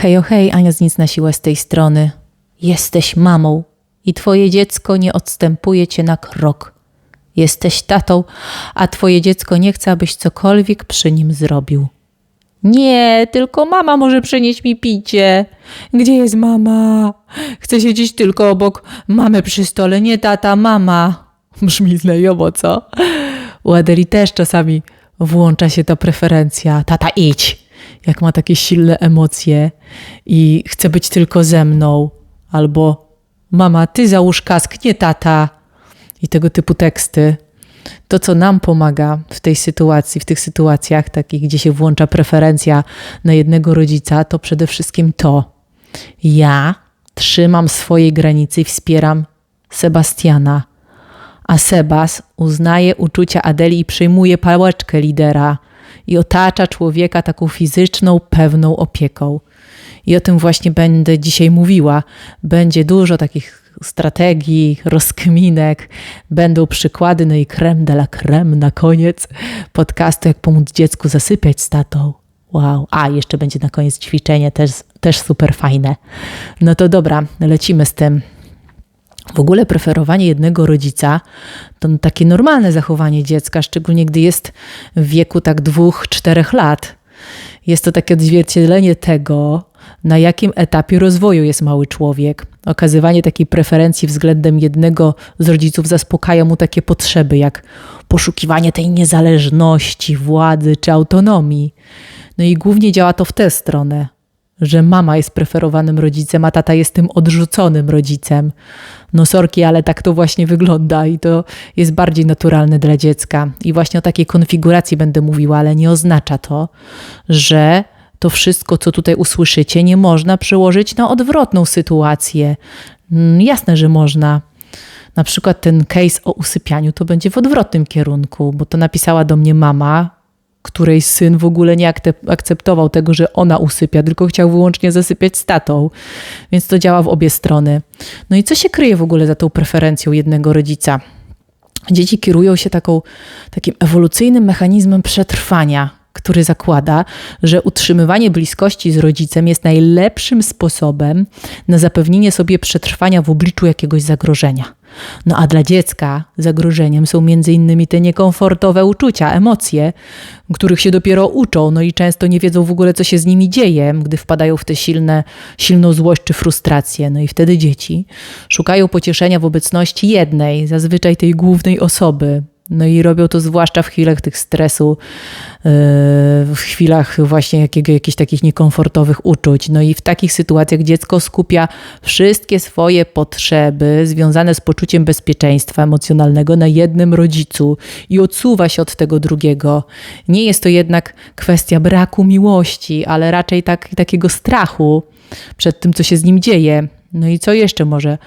Hej, hej, Ania z nic na siłę z tej strony. Jesteś mamą i twoje dziecko nie odstępuje cię na krok. Jesteś tatą, a twoje dziecko nie chce, abyś cokolwiek przy nim zrobił. Nie, tylko mama może przynieść mi picie. Gdzie jest mama? Chcę siedzieć tylko obok mamy przy stole, nie tata, mama. Brzmi znajomo, co? U Adeli też czasami włącza się ta preferencja. Tata, idź! Jak ma takie silne emocje i chce być tylko ze mną. Albo mama, ty załóż kask, nie tata. I tego typu teksty. To, co nam pomaga w tej sytuacji, w tych sytuacjach takich, gdzie się włącza preferencja na jednego rodzica, to przede wszystkim to. Ja trzymam swoje granice i wspieram Sebastiana, a Sebas uznaje uczucia Adeli i przyjmuje pałeczkę lidera i otacza człowieka taką fizyczną, pewną opieką. I o tym właśnie będę dzisiaj mówiła. Będzie dużo takich strategii, rozkminek, będą przykłady, no i creme de la creme na koniec podcastu, jak pomóc dziecku zasypiać statą. Wow, a jeszcze będzie na koniec ćwiczenie, też, też super fajne. No to dobra, lecimy z tym. W ogóle preferowanie jednego rodzica to takie normalne zachowanie dziecka, szczególnie gdy jest w wieku tak dwóch, czterech lat. Jest to takie odzwierciedlenie tego, na jakim etapie rozwoju jest mały człowiek. Okazywanie takiej preferencji względem jednego z rodziców zaspokaja mu takie potrzeby, jak poszukiwanie tej niezależności, władzy czy autonomii. No i głównie działa to w tę stronę że mama jest preferowanym rodzicem, a tata jest tym odrzuconym rodzicem. No sorki, ale tak to właśnie wygląda i to jest bardziej naturalne dla dziecka. I właśnie o takiej konfiguracji będę mówiła, ale nie oznacza to, że to wszystko, co tutaj usłyszycie, nie można przełożyć na odwrotną sytuację. Mm, jasne, że można. Na przykład ten case o usypianiu to będzie w odwrotnym kierunku, bo to napisała do mnie mama, której syn w ogóle nie akceptował tego, że ona usypia, tylko chciał wyłącznie zasypiać z tatą. Więc to działa w obie strony. No i co się kryje w ogóle za tą preferencją jednego rodzica? Dzieci kierują się taką, takim ewolucyjnym mechanizmem przetrwania, który zakłada, że utrzymywanie bliskości z rodzicem jest najlepszym sposobem na zapewnienie sobie przetrwania w obliczu jakiegoś zagrożenia. No a dla dziecka zagrożeniem są między innymi te niekomfortowe uczucia, emocje, których się dopiero uczą, no i często nie wiedzą w ogóle, co się z nimi dzieje, gdy wpadają w tę silne, silną złość czy frustrację. No i wtedy dzieci szukają pocieszenia w obecności jednej, zazwyczaj tej głównej osoby, no i robią to zwłaszcza w chwilach tych stresu, yy, w chwilach właśnie jakiego, jakichś takich niekomfortowych uczuć. No i w takich sytuacjach dziecko skupia wszystkie swoje potrzeby związane z poczuciem bezpieczeństwa emocjonalnego na jednym rodzicu i odsuwa się od tego drugiego. Nie jest to jednak kwestia braku miłości, ale raczej tak, takiego strachu przed tym, co się z nim dzieje. No i co jeszcze może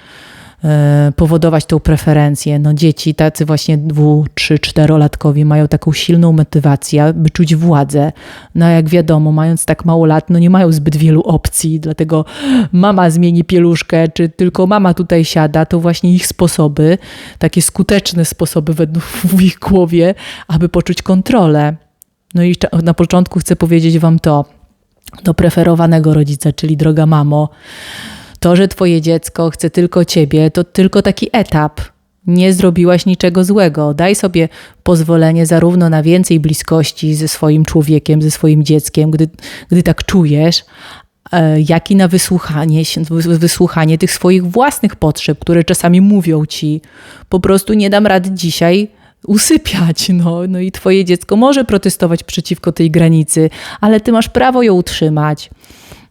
powodować tą preferencję. No dzieci, tacy właśnie dwu, trzy, czterolatkowie mają taką silną motywację, by czuć władzę. No jak wiadomo, mając tak mało lat, no nie mają zbyt wielu opcji, dlatego mama zmieni pieluszkę, czy tylko mama tutaj siada, to właśnie ich sposoby, takie skuteczne sposoby w ich głowie, aby poczuć kontrolę. No i na początku chcę powiedzieć wam to, do preferowanego rodzica, czyli droga mamo, to, że twoje dziecko chce tylko ciebie, to tylko taki etap. Nie zrobiłaś niczego złego. Daj sobie pozwolenie zarówno na więcej bliskości ze swoim człowiekiem, ze swoim dzieckiem, gdy, gdy tak czujesz, e, jak i na wysłuchanie, wysłuchanie tych swoich własnych potrzeb, które czasami mówią ci, po prostu nie dam rady dzisiaj usypiać. No, no i twoje dziecko może protestować przeciwko tej granicy, ale ty masz prawo ją utrzymać.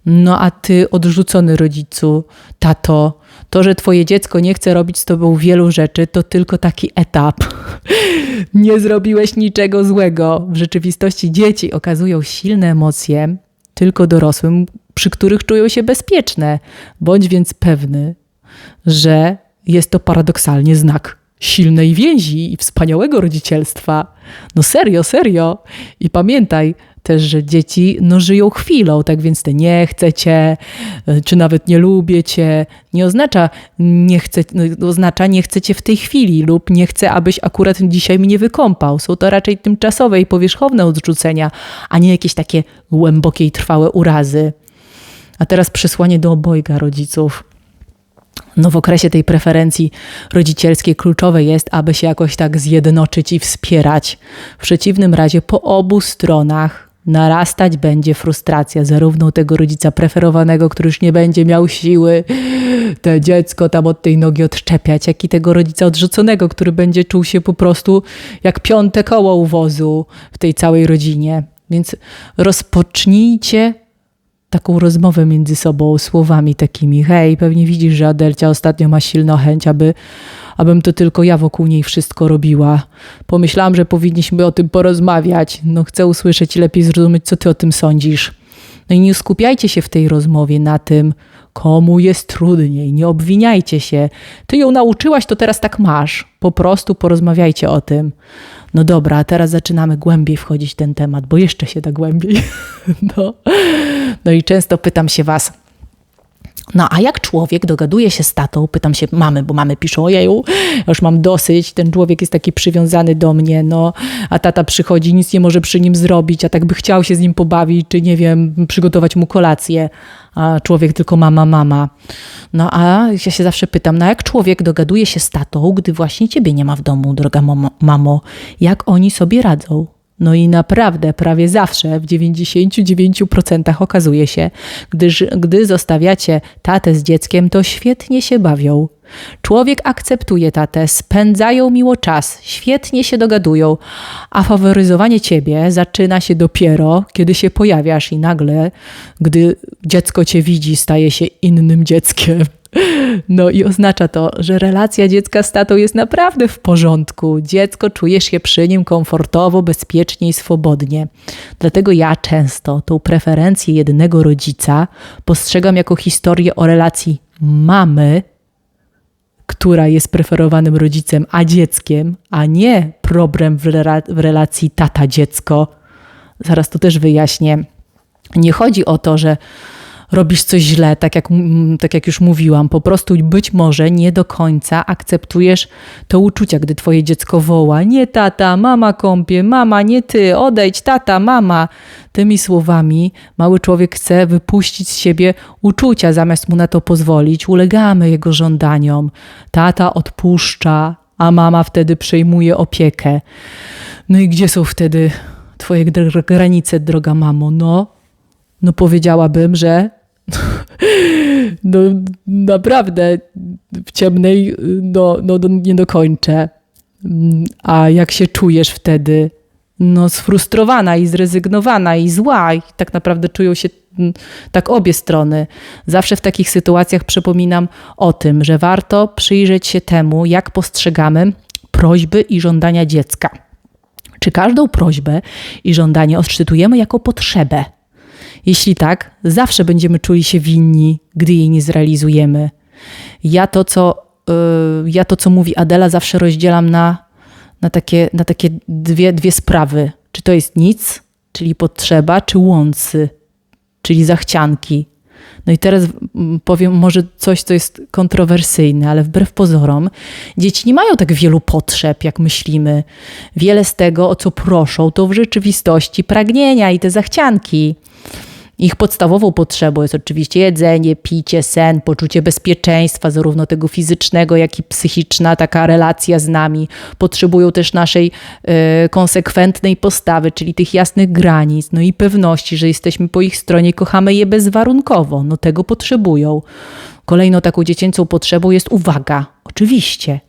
No a ty, odrzucony rodzicu, tato, to, że twoje dziecko nie chce robić z tobą wielu rzeczy, to tylko taki etap. nie zrobiłeś niczego złego. W rzeczywistości dzieci okazują silne emocje tylko dorosłym, przy których czują się bezpieczne. Bądź więc pewny, że jest to paradoksalnie znak silnej więzi i wspaniałego rodzicielstwa. No serio, serio. I pamiętaj, też, że dzieci no, żyją chwilą, tak więc te nie chcę cię, e, czy nawet nie lubię cię, nie oznacza nie chcę, no, oznacza nie chcę cię w tej chwili lub nie chcę, abyś akurat dzisiaj mnie wykąpał. Są to raczej tymczasowe i powierzchowne odrzucenia, a nie jakieś takie głębokie i trwałe urazy. A teraz przesłanie do obojga rodziców. No w okresie tej preferencji rodzicielskiej kluczowe jest, aby się jakoś tak zjednoczyć i wspierać. W przeciwnym razie po obu stronach narastać będzie frustracja zarówno tego rodzica preferowanego, który już nie będzie miał siły te dziecko tam od tej nogi odczepiać, jak i tego rodzica odrzuconego, który będzie czuł się po prostu jak piąte koło u wozu w tej całej rodzinie. Więc rozpocznijcie taką rozmowę między sobą słowami takimi. Hej, pewnie widzisz, że Adelcia ostatnio ma silną chęć, aby, abym to tylko ja wokół niej wszystko robiła. Pomyślałam, że powinniśmy o tym porozmawiać. No chcę usłyszeć i lepiej zrozumieć, co ty o tym sądzisz. No i nie skupiajcie się w tej rozmowie na tym, komu jest trudniej. Nie obwiniajcie się. Ty ją nauczyłaś, to teraz tak masz. Po prostu porozmawiajcie o tym. No dobra, a teraz zaczynamy głębiej wchodzić w ten temat, bo jeszcze się da głębiej. No, no i często pytam się was, no a jak człowiek dogaduje się z tatą, pytam się mamy, bo mamy piszą, ojeju, już mam dosyć, ten człowiek jest taki przywiązany do mnie, no, a tata przychodzi, nic nie może przy nim zrobić, a tak by chciał się z nim pobawić, czy nie wiem, przygotować mu kolację, a człowiek tylko mama, mama. No a ja się zawsze pytam, no jak człowiek dogaduje się z tatą, gdy właśnie ciebie nie ma w domu, droga mamo, jak oni sobie radzą? No i naprawdę prawie zawsze, w 99% okazuje się, gdyż, gdy zostawiacie tatę z dzieckiem, to świetnie się bawią. Człowiek akceptuje tatę, spędzają miło czas, świetnie się dogadują, a faworyzowanie ciebie zaczyna się dopiero, kiedy się pojawiasz i nagle, gdy dziecko cię widzi, staje się innym dzieckiem. No i oznacza to, że relacja dziecka z tatą jest naprawdę w porządku. Dziecko czujesz się przy nim komfortowo, bezpiecznie i swobodnie. Dlatego ja często tą preferencję jednego rodzica postrzegam jako historię o relacji mamy, która jest preferowanym rodzicem, a dzieckiem, a nie problem w, w relacji tata-dziecko. Zaraz to też wyjaśnię. Nie chodzi o to, że robisz coś źle, tak jak, tak jak już mówiłam. Po prostu być może nie do końca akceptujesz to uczucia, gdy twoje dziecko woła: Nie tata, mama kąpie, mama, nie ty, odejdź, tata, mama. Tymi słowami mały człowiek chce wypuścić z siebie uczucia, zamiast mu na to pozwolić. Ulegamy jego żądaniom. Tata odpuszcza, a mama wtedy przejmuje opiekę. No i gdzie są wtedy Twoje granice, droga mamo? No, no powiedziałabym, że no naprawdę w ciemnej no, no, no, nie dokończę. A jak się czujesz wtedy? No sfrustrowana i zrezygnowana i zła i tak naprawdę czują się mm, tak obie strony. Zawsze w takich sytuacjach przypominam o tym, że warto przyjrzeć się temu, jak postrzegamy prośby i żądania dziecka. Czy każdą prośbę i żądanie odczytujemy jako potrzebę? Jeśli tak, zawsze będziemy czuli się winni, gdy jej nie zrealizujemy. Ja to, co, yy, ja to, co mówi Adela, zawsze rozdzielam na, na takie, na takie dwie, dwie sprawy. Czy to jest nic, czyli potrzeba, czy łący, czyli zachcianki. No i teraz mm, powiem może coś, co jest kontrowersyjne, ale wbrew pozorom, dzieci nie mają tak wielu potrzeb, jak myślimy. Wiele z tego, o co proszą, to w rzeczywistości pragnienia i te zachcianki. Ich podstawową potrzebą jest oczywiście jedzenie, picie, sen, poczucie bezpieczeństwa, zarówno tego fizycznego, jak i psychiczna, taka relacja z nami. Potrzebują też naszej y, konsekwentnej postawy, czyli tych jasnych granic, no i pewności, że jesteśmy po ich stronie, kochamy je bezwarunkowo. No tego potrzebują. Kolejną taką dziecięcą potrzebą jest uwaga. Oczywiście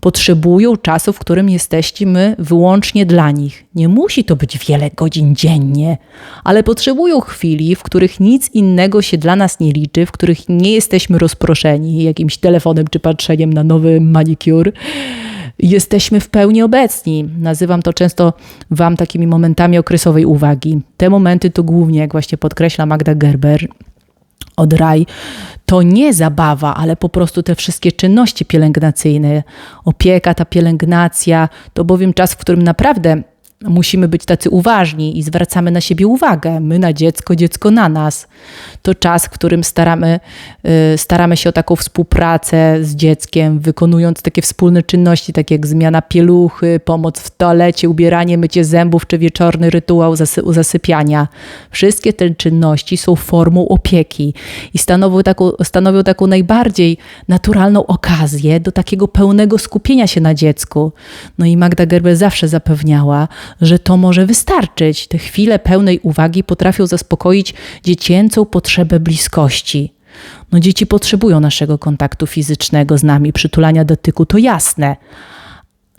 potrzebują czasu, w którym jesteśmy wyłącznie dla nich. Nie musi to być wiele godzin dziennie, ale potrzebują chwili, w których nic innego się dla nas nie liczy, w których nie jesteśmy rozproszeni jakimś telefonem czy patrzeniem na nowy manicure. Jesteśmy w pełni obecni. Nazywam to często Wam takimi momentami okresowej uwagi. Te momenty to głównie, jak właśnie podkreśla Magda Gerber, od raj, to nie zabawa, ale po prostu te wszystkie czynności pielęgnacyjne, opieka, ta pielęgnacja, to bowiem czas, w którym naprawdę musimy być tacy uważni i zwracamy na siebie uwagę. My na dziecko, dziecko na nas. To czas, w którym staramy, y, staramy się o taką współpracę z dzieckiem, wykonując takie wspólne czynności, takie jak zmiana pieluchy, pomoc w toalecie, ubieranie, mycie zębów czy wieczorny rytuał zasy zasypiania. Wszystkie te czynności są formą opieki i stanowią taką, stanowią taką najbardziej naturalną okazję do takiego pełnego skupienia się na dziecku. No i Magda Gerber zawsze zapewniała, że to może wystarczyć. Te chwile pełnej uwagi potrafią zaspokoić dziecięcą potrzebę bliskości. No dzieci potrzebują naszego kontaktu fizycznego z nami, przytulania dotyku, to jasne.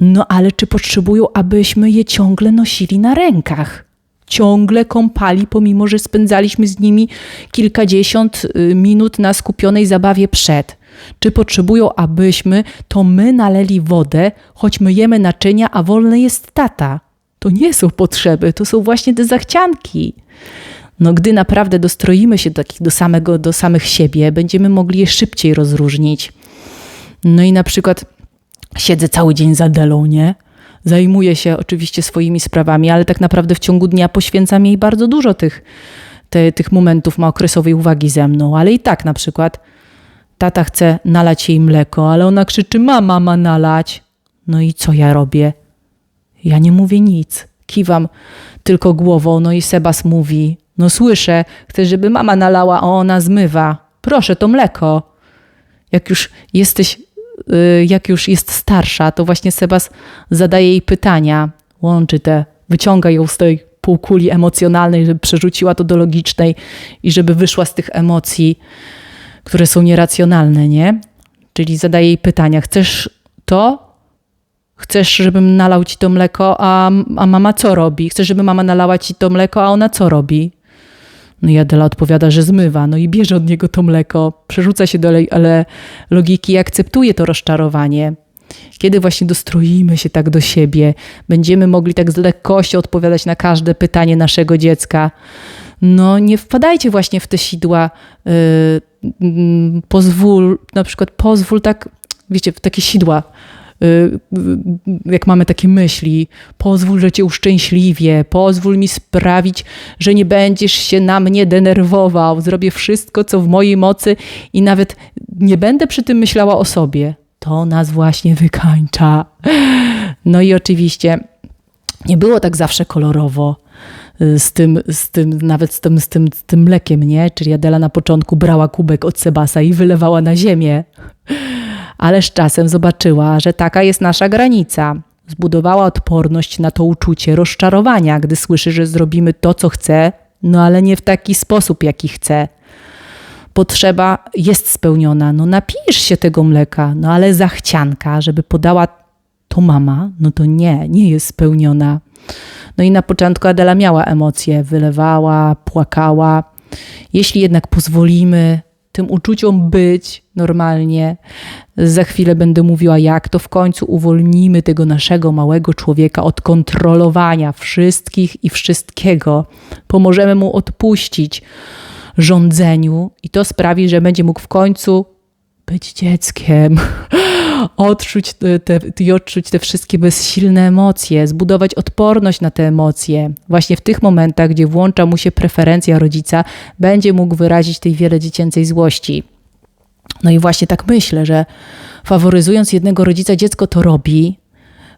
No ale czy potrzebują, abyśmy je ciągle nosili na rękach? Ciągle kąpali, pomimo że spędzaliśmy z nimi kilkadziesiąt y, minut na skupionej zabawie przed. Czy potrzebują, abyśmy to my naleli wodę, choć myjemy naczynia, a wolny jest tata? To nie są potrzeby, to są właśnie te zachcianki. No, gdy naprawdę dostroimy się do, do, samego, do samych siebie, będziemy mogli je szybciej rozróżnić. No i na przykład siedzę cały dzień za Delą, nie? Zajmuję się oczywiście swoimi sprawami, ale tak naprawdę w ciągu dnia poświęcam jej bardzo dużo tych, te, tych momentów, ma okresowej uwagi ze mną, ale i tak na przykład tata chce nalać jej mleko, ale ona krzyczy, mama ma nalać. No i co ja robię? Ja nie mówię nic. Kiwam tylko głową, no i Sebas mówi: No słyszę, chcę, żeby mama nalała, a ona zmywa. Proszę, to mleko. Jak już jesteś, y, jak już jest starsza, to właśnie Sebas zadaje jej pytania, łączy te, wyciąga ją z tej półkuli emocjonalnej, żeby przerzuciła to do logicznej i żeby wyszła z tych emocji, które są nieracjonalne, nie? Czyli zadaje jej pytania: Chcesz to? Chcesz, żebym nalał ci to mleko, a, a mama co robi? Chcesz, żeby mama nalała ci to mleko, a ona co robi? No i Adela odpowiada, że zmywa, no i bierze od niego to mleko, przerzuca się do ale logiki i akceptuje to rozczarowanie. Kiedy właśnie dostroimy się tak do siebie, będziemy mogli tak z lekkością odpowiadać na każde pytanie naszego dziecka. No nie wpadajcie właśnie w te sidła, yy, pozwól, na przykład pozwól tak, wiecie, w takie sidła, jak mamy takie myśli, pozwól, że cię uszczęśliwię, pozwól mi sprawić, że nie będziesz się na mnie denerwował, zrobię wszystko, co w mojej mocy i nawet nie będę przy tym myślała o sobie. To nas właśnie wykańcza. No i oczywiście nie było tak zawsze kolorowo y, z tym, z tym nawet z tym, z tym, z tym mlekiem, nie? Czyli Adela na początku brała kubek od Sebasa i wylewała na ziemię ale z czasem zobaczyła, że taka jest nasza granica. Zbudowała odporność na to uczucie rozczarowania, gdy słyszy, że zrobimy to, co chce, no ale nie w taki sposób, jaki chce. Potrzeba jest spełniona, no napijesz się tego mleka, no ale zachcianka, żeby podała to mama, no to nie, nie jest spełniona. No i na początku Adela miała emocje, wylewała, płakała. Jeśli jednak pozwolimy tym uczuciom być normalnie. Za chwilę będę mówiła, jak to w końcu uwolnimy tego naszego małego człowieka od kontrolowania wszystkich i wszystkiego. Pomożemy mu odpuścić rządzeniu i to sprawi, że będzie mógł w końcu być dzieckiem, odczuć te, te, odczuć te wszystkie bezsilne emocje, zbudować odporność na te emocje. Właśnie w tych momentach, gdzie włącza mu się preferencja rodzica, będzie mógł wyrazić tej wiele dziecięcej złości. No i właśnie tak myślę, że faworyzując jednego rodzica, dziecko to robi,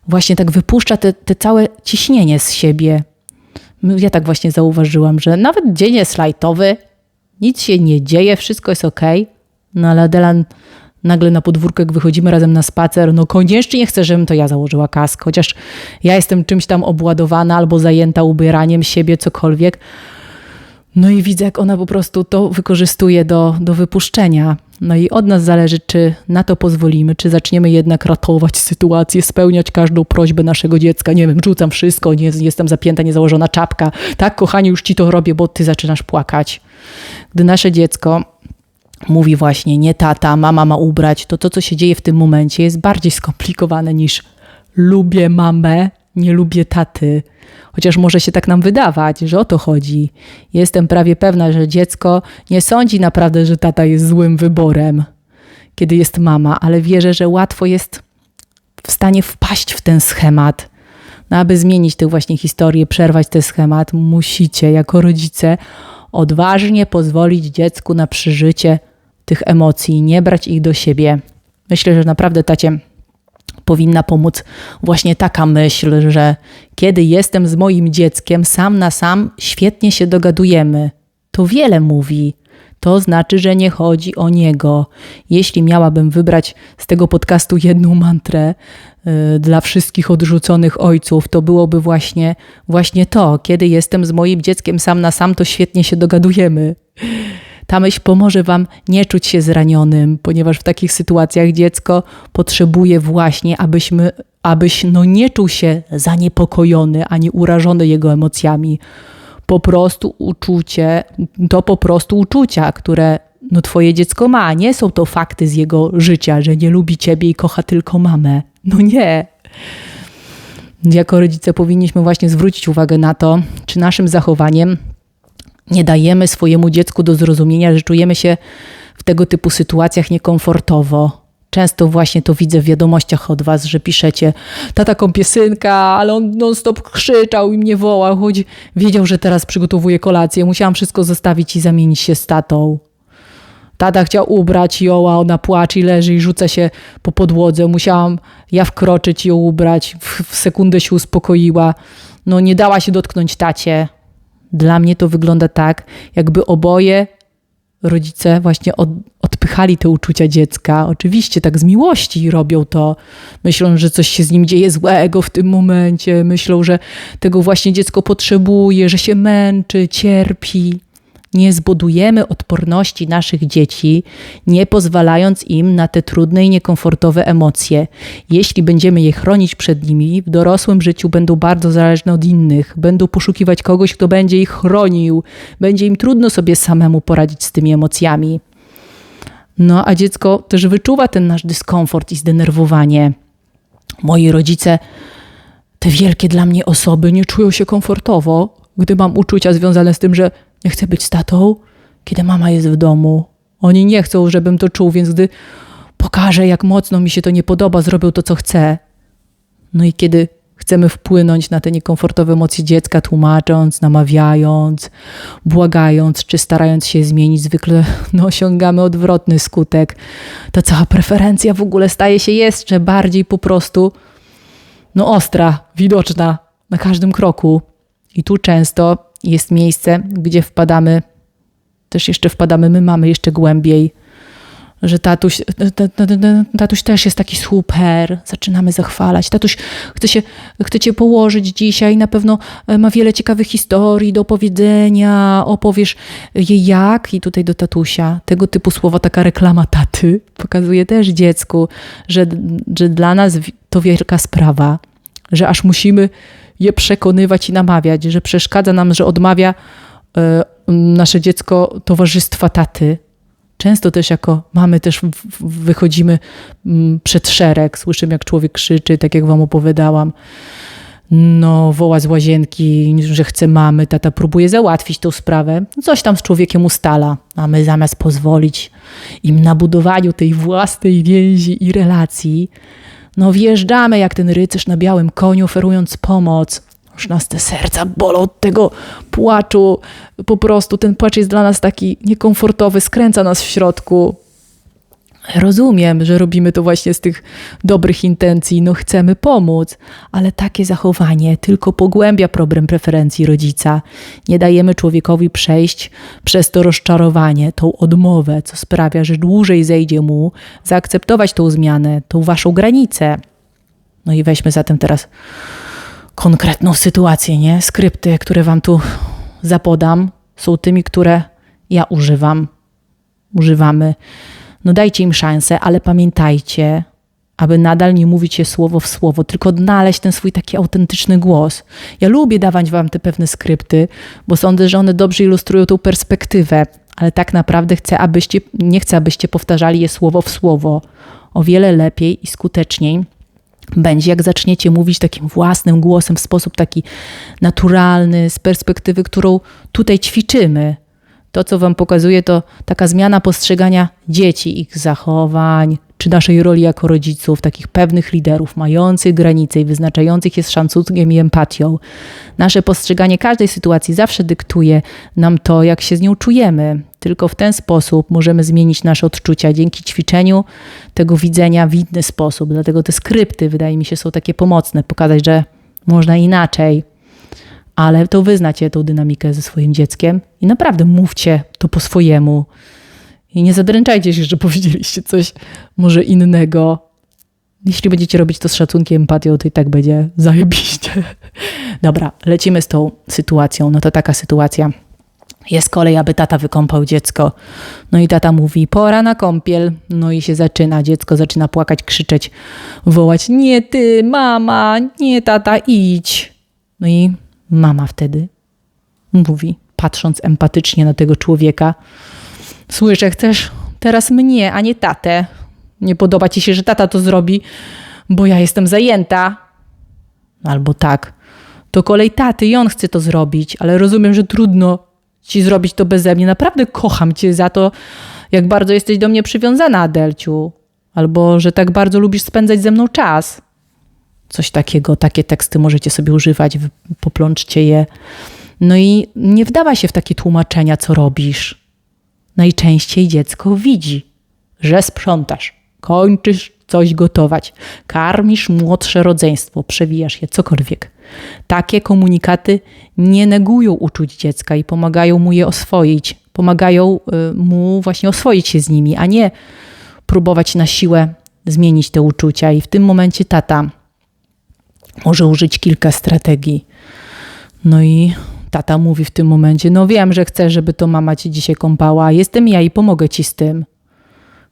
właśnie tak wypuszcza te, te całe ciśnienie z siebie. Ja tak właśnie zauważyłam, że nawet dzień jest lajtowy, nic się nie dzieje, wszystko jest ok, no ale Adelan nagle na podwórko, jak wychodzimy razem na spacer, no koniecznie nie chcę, żebym to ja założyła kask, chociaż ja jestem czymś tam obładowana albo zajęta ubieraniem siebie, cokolwiek. No i widzę, jak ona po prostu to wykorzystuje do, do wypuszczenia. No i od nas zależy, czy na to pozwolimy, czy zaczniemy jednak ratować sytuację, spełniać każdą prośbę naszego dziecka. Nie wiem, rzucam wszystko, nie jestem zapięta, niezałożona czapka. Tak, kochanie, już ci to robię, bo ty zaczynasz płakać. Gdy nasze dziecko mówi właśnie nie tata, mama ma ubrać, to to, co się dzieje w tym momencie jest bardziej skomplikowane niż lubię mamę, nie lubię taty. Chociaż może się tak nam wydawać, że o to chodzi. Jestem prawie pewna, że dziecko nie sądzi naprawdę, że tata jest złym wyborem, kiedy jest mama, ale wierzę, że łatwo jest w stanie wpaść w ten schemat. No, aby zmienić tę właśnie historię, przerwać ten schemat, musicie jako rodzice odważnie pozwolić dziecku na przeżycie tych emocji, nie brać ich do siebie. Myślę, że naprawdę tacie powinna pomóc właśnie taka myśl, że kiedy jestem z moim dzieckiem sam na sam, świetnie się dogadujemy. To wiele mówi. To znaczy, że nie chodzi o niego. Jeśli miałabym wybrać z tego podcastu jedną mantrę yy, dla wszystkich odrzuconych ojców, to byłoby właśnie, właśnie to. Kiedy jestem z moim dzieckiem sam na sam, to świetnie się dogadujemy. Ta myśl pomoże Wam nie czuć się zranionym, ponieważ w takich sytuacjach dziecko potrzebuje właśnie, abyśmy, abyś no nie czuł się zaniepokojony ani urażony jego emocjami. Po prostu uczucie, to po prostu uczucia, które no twoje dziecko ma. Nie są to fakty z jego życia, że nie lubi ciebie i kocha tylko mamę. No nie. Jako rodzice powinniśmy właśnie zwrócić uwagę na to, czy naszym zachowaniem nie dajemy swojemu dziecku do zrozumienia, że czujemy się w tego typu sytuacjach niekomfortowo. Często właśnie to widzę w wiadomościach od was, że piszecie tata kąpiesynka, ale on non-stop krzyczał i mnie wołał, choć wiedział, że teraz przygotowuje kolację. Musiałam wszystko zostawić i zamienić się z tatą. Tata chciał ubrać ją, a ona płacze i leży i rzuca się po podłodze. Musiałam ja wkroczyć ją ubrać. W, w sekundę się uspokoiła. No nie dała się dotknąć tacie. Dla mnie to wygląda tak, jakby oboje rodzice właśnie od, odpychali te uczucia dziecka. Oczywiście tak z miłości robią to. Myślą, że coś się z nim dzieje złego w tym momencie. Myślą, że tego właśnie dziecko potrzebuje, że się męczy, cierpi nie zbudujemy odporności naszych dzieci, nie pozwalając im na te trudne i niekomfortowe emocje. Jeśli będziemy je chronić przed nimi, w dorosłym życiu będą bardzo zależne od innych, będą poszukiwać kogoś, kto będzie ich chronił, będzie im trudno sobie samemu poradzić z tymi emocjami. No a dziecko też wyczuwa ten nasz dyskomfort i zdenerwowanie. Moi rodzice, te wielkie dla mnie osoby, nie czują się komfortowo, gdy mam uczucia związane z tym, że nie chcę być z tatą, kiedy mama jest w domu. Oni nie chcą, żebym to czuł, więc gdy pokażę, jak mocno mi się to nie podoba, zrobią to, co chcę. No i kiedy chcemy wpłynąć na te niekomfortowe emocje dziecka, tłumacząc, namawiając, błagając, czy starając się zmienić, zwykle no, osiągamy odwrotny skutek. Ta cała preferencja w ogóle staje się jeszcze bardziej po prostu no, ostra, widoczna na każdym kroku. I tu często jest miejsce, gdzie wpadamy, też jeszcze wpadamy, my mamy jeszcze głębiej, że tatuś, tatuś też jest taki super, zaczynamy zachwalać. Tatuś chce, się, chce cię położyć dzisiaj, na pewno e, ma wiele ciekawych historii do opowiedzenia, opowiesz jej jak i tutaj do tatusia. Tego typu słowa, taka reklama taty pokazuje też dziecku, że, że dla nas to wielka sprawa, że aż musimy je przekonywać i namawiać, że przeszkadza nam, że odmawia e, nasze dziecko towarzystwa taty. Często też jako mamy też wychodzimy przed szereg, słyszymy jak człowiek krzyczy, tak jak wam opowiadałam. No, woła z łazienki, że chce mamy, tata próbuje załatwić tą sprawę. Coś tam z człowiekiem ustala, a my zamiast pozwolić im na budowaniu tej własnej więzi i relacji, no wjeżdżamy jak ten rycerz na białym koniu, oferując pomoc. Już nas te serca bolą od tego płaczu. Po prostu ten płacz jest dla nas taki niekomfortowy, skręca nas w środku. Rozumiem, że robimy to właśnie z tych dobrych intencji, no chcemy pomóc, ale takie zachowanie tylko pogłębia problem preferencji rodzica. Nie dajemy człowiekowi przejść przez to rozczarowanie, tą odmowę, co sprawia, że dłużej zejdzie mu zaakceptować tą zmianę, tą waszą granicę. No i weźmy zatem teraz konkretną sytuację, nie? Skrypty, które wam tu zapodam, są tymi, które ja używam. Używamy no dajcie im szansę, ale pamiętajcie, aby nadal nie mówić się słowo w słowo, tylko odnaleźć ten swój taki autentyczny głos. Ja lubię dawać wam te pewne skrypty, bo sądzę, że one dobrze ilustrują tą perspektywę, ale tak naprawdę chcę, abyście, nie chcę, abyście powtarzali je słowo w słowo. O wiele lepiej i skuteczniej będzie, jak zaczniecie mówić takim własnym głosem w sposób taki naturalny, z perspektywy, którą tutaj ćwiczymy. To, co Wam pokazuje, to taka zmiana postrzegania dzieci, ich zachowań, czy naszej roli jako rodziców, takich pewnych liderów, mających granice i wyznaczających je z szacunkiem i empatią. Nasze postrzeganie każdej sytuacji zawsze dyktuje nam to, jak się z nią czujemy. Tylko w ten sposób możemy zmienić nasze odczucia dzięki ćwiczeniu tego widzenia w inny sposób. Dlatego te skrypty, wydaje mi się, są takie pomocne, pokazać, że można inaczej, ale to wyznacie tą dynamikę ze swoim dzieckiem i naprawdę mówcie to po swojemu. I nie zadręczajcie się, że powiedzieliście coś może innego. Jeśli będziecie robić to z szacunkiem, empatią, to i tak będzie zajebiście. Dobra, lecimy z tą sytuacją. No to taka sytuacja. Jest kolej, aby tata wykąpał dziecko. No i tata mówi, pora na kąpiel. No i się zaczyna, dziecko zaczyna płakać, krzyczeć, wołać, nie ty, mama, nie tata, idź. No i mama wtedy mówi, patrząc empatycznie na tego człowieka, Słyszę, chcesz teraz mnie, a nie tatę. Nie podoba ci się, że tata to zrobi, bo ja jestem zajęta. Albo tak. To kolej taty i on chce to zrobić, ale rozumiem, że trudno ci zrobić to beze mnie. Naprawdę kocham cię za to, jak bardzo jesteś do mnie przywiązana, Adelciu. Albo, że tak bardzo lubisz spędzać ze mną czas. Coś takiego, takie teksty możecie sobie używać, poplączcie je. No i nie wdawa się w takie tłumaczenia, co robisz najczęściej dziecko widzi, że sprzątasz, kończysz coś gotować, karmisz młodsze rodzeństwo, przewijasz je, cokolwiek. Takie komunikaty nie negują uczuć dziecka i pomagają mu je oswoić, pomagają y, mu właśnie oswoić się z nimi, a nie próbować na siłę zmienić te uczucia. I w tym momencie tata może użyć kilka strategii. No i Tata mówi w tym momencie: No wiem, że chcesz, żeby to mama ci dzisiaj kąpała. Jestem ja i pomogę ci z tym.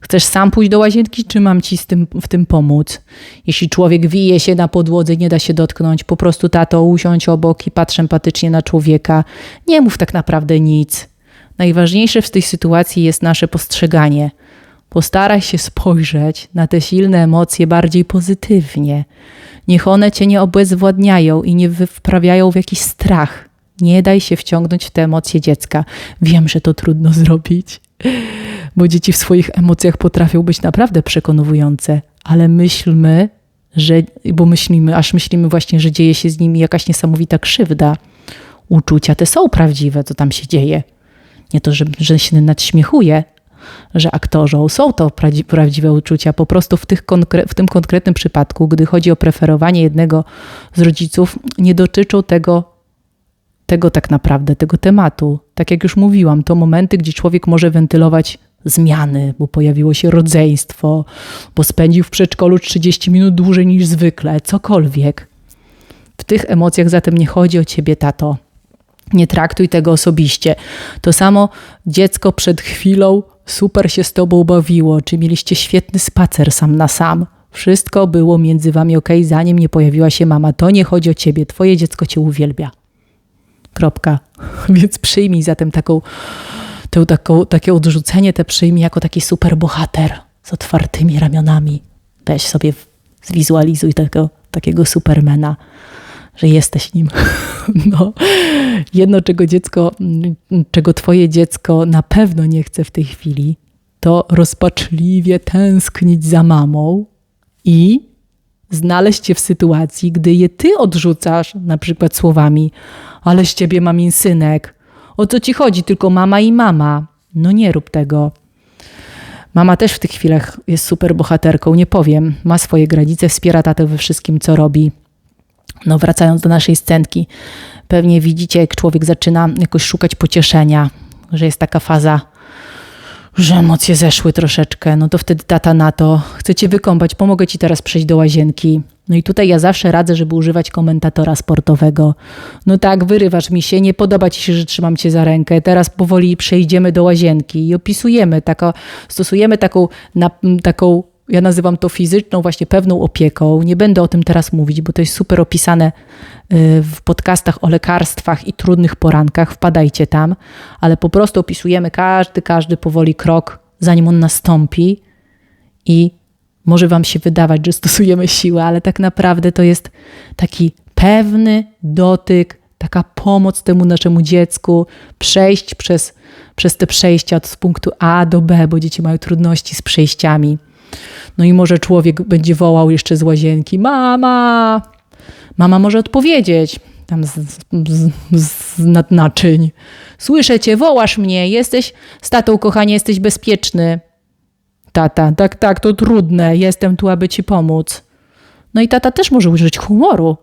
Chcesz sam pójść do łazienki, czy mam ci z tym, w tym pomóc? Jeśli człowiek wije się na podłodze, nie da się dotknąć, po prostu tato usiądź obok i patrz empatycznie na człowieka. Nie mów tak naprawdę nic. Najważniejsze w tej sytuacji jest nasze postrzeganie. Postaraj się spojrzeć na te silne emocje bardziej pozytywnie. Niech one cię nie obezwładniają i nie wprawiają w jakiś strach. Nie daj się wciągnąć w te emocje dziecka. Wiem, że to trudno zrobić, bo dzieci w swoich emocjach potrafią być naprawdę przekonujące, ale myślmy, że, bo myślimy, aż myślimy właśnie, że dzieje się z nimi jakaś niesamowita krzywda. Uczucia te są prawdziwe, co tam się dzieje. Nie to, że, że się nadśmiechuje, że aktorzą są to prawdziwe uczucia. Po prostu w, tych w tym konkretnym przypadku, gdy chodzi o preferowanie jednego z rodziców, nie dotyczą tego tego tak naprawdę, tego tematu. Tak jak już mówiłam, to momenty, gdzie człowiek może wentylować zmiany, bo pojawiło się rodzeństwo, bo spędził w przedszkolu 30 minut dłużej niż zwykle, cokolwiek. W tych emocjach zatem nie chodzi o ciebie, tato. Nie traktuj tego osobiście. To samo dziecko przed chwilą super się z tobą bawiło, czy mieliście świetny spacer sam na sam. Wszystko było między wami ok, zanim nie pojawiła się mama. To nie chodzi o ciebie, twoje dziecko cię uwielbia. Kropka. Więc przyjmij zatem taką, tę, taką, takie odrzucenie, te przyjmij jako taki super bohater z otwartymi ramionami. Weź sobie, zwizualizuj tego, takiego supermana, że jesteś nim. No. Jedno, czego dziecko, czego twoje dziecko na pewno nie chce w tej chwili, to rozpaczliwie tęsknić za mamą i znaleźć się w sytuacji, gdy je ty odrzucasz, na przykład słowami: Ale z ciebie mamin synek, o co ci chodzi? Tylko mama i mama. No nie rób tego. Mama też w tych chwilach jest super bohaterką, nie powiem. Ma swoje granice, wspiera tatę we wszystkim, co robi. No, wracając do naszej scenki, pewnie widzicie, jak człowiek zaczyna jakoś szukać pocieszenia, że jest taka faza że emocje zeszły troszeczkę, no to wtedy tata na to, chcę cię wykąpać, pomogę ci teraz przejść do łazienki. No i tutaj ja zawsze radzę, żeby używać komentatora sportowego. No tak, wyrywasz mi się, nie podoba ci się, że trzymam cię za rękę, teraz powoli przejdziemy do łazienki i opisujemy, tako, stosujemy taką, na, taką ja nazywam to fizyczną, właśnie pewną opieką. Nie będę o tym teraz mówić, bo to jest super opisane y, w podcastach o lekarstwach i trudnych porankach. Wpadajcie tam, ale po prostu opisujemy każdy, każdy powoli krok, zanim on nastąpi. I może Wam się wydawać, że stosujemy siłę, ale tak naprawdę to jest taki pewny dotyk, taka pomoc temu naszemu dziecku, przejść przez, przez te przejścia od punktu A do B, bo dzieci mają trudności z przejściami. No i może człowiek będzie wołał jeszcze z łazienki: Mama! Mama może odpowiedzieć tam z, z, z nad naczyń. Słyszę cię, wołasz mnie, jesteś z tatą, kochanie, jesteś bezpieczny. Tata, tak, tak, to trudne, jestem tu, aby ci pomóc. No i tata też może użyć humoru.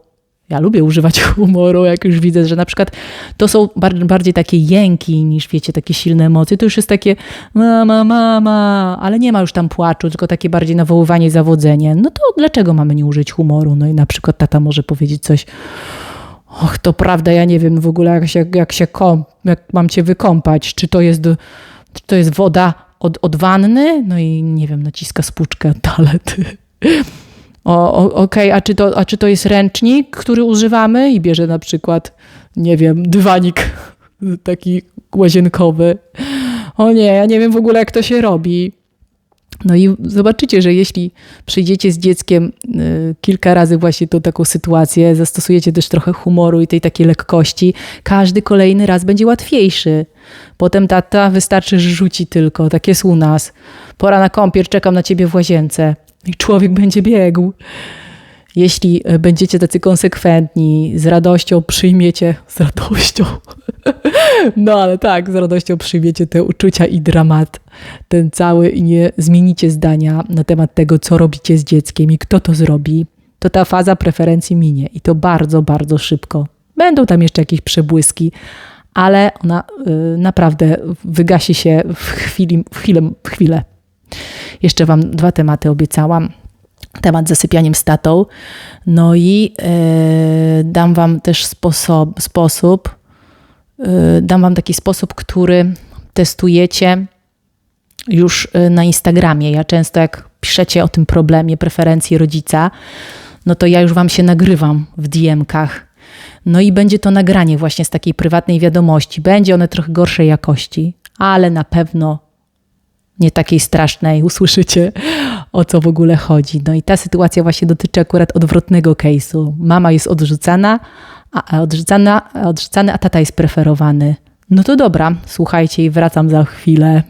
Ja lubię używać humoru, jak już widzę, że na przykład to są bardziej takie jęki niż, wiecie, takie silne emocje. To już jest takie mama, mama, ale nie ma już tam płaczu, tylko takie bardziej nawoływanie, zawodzenie. No to dlaczego mamy nie użyć humoru? No i na przykład tata może powiedzieć coś Och, to prawda, ja nie wiem w ogóle, jak się, jak się kąp, jak mam cię wykąpać. Czy to jest, czy to jest woda od, od wanny? No i nie wiem, naciska spłuczkę talety. O, Okej, okay. a, czy to, a czy to jest ręcznik, który używamy i bierze na przykład, nie wiem, dywanik taki łazienkowy. O nie, ja nie wiem w ogóle, jak to się robi. No i zobaczycie, że jeśli przyjdziecie z dzieckiem y, kilka razy właśnie tą taką sytuację, zastosujecie też trochę humoru i tej takiej lekkości, każdy kolejny raz będzie łatwiejszy. Potem tata wystarczy, że rzuci tylko, tak jest u nas. Pora na kąpiel, czekam na ciebie w łazience. I człowiek będzie biegł. Jeśli e, będziecie tacy konsekwentni, z radością przyjmiecie, z radością, no ale tak, z radością przyjmiecie te uczucia i dramat, ten cały i nie zmienicie zdania na temat tego, co robicie z dzieckiem i kto to zrobi, to ta faza preferencji minie i to bardzo, bardzo szybko. Będą tam jeszcze jakieś przebłyski, ale ona y, naprawdę wygasi się w, chwili, w, chwilę, w chwilę. Jeszcze Wam dwa tematy obiecałam temat zasypianiem statą. No i yy, dam Wam też sposob, sposób yy, dam Wam taki sposób, który testujecie już e, na Instagramie. Ja często jak piszecie o tym problemie preferencji rodzica, no to ja już Wam się nagrywam w DM-kach. No i będzie to nagranie właśnie z takiej prywatnej wiadomości. Będzie one trochę gorszej jakości, ale na pewno nie takiej strasznej, usłyszycie o co w ogóle chodzi. No i ta sytuacja właśnie dotyczy akurat odwrotnego case'u. Mama jest odrzucana, a odrzucana, odrzucany, a tata jest preferowany. No to dobra, słuchajcie i wracam za chwilę.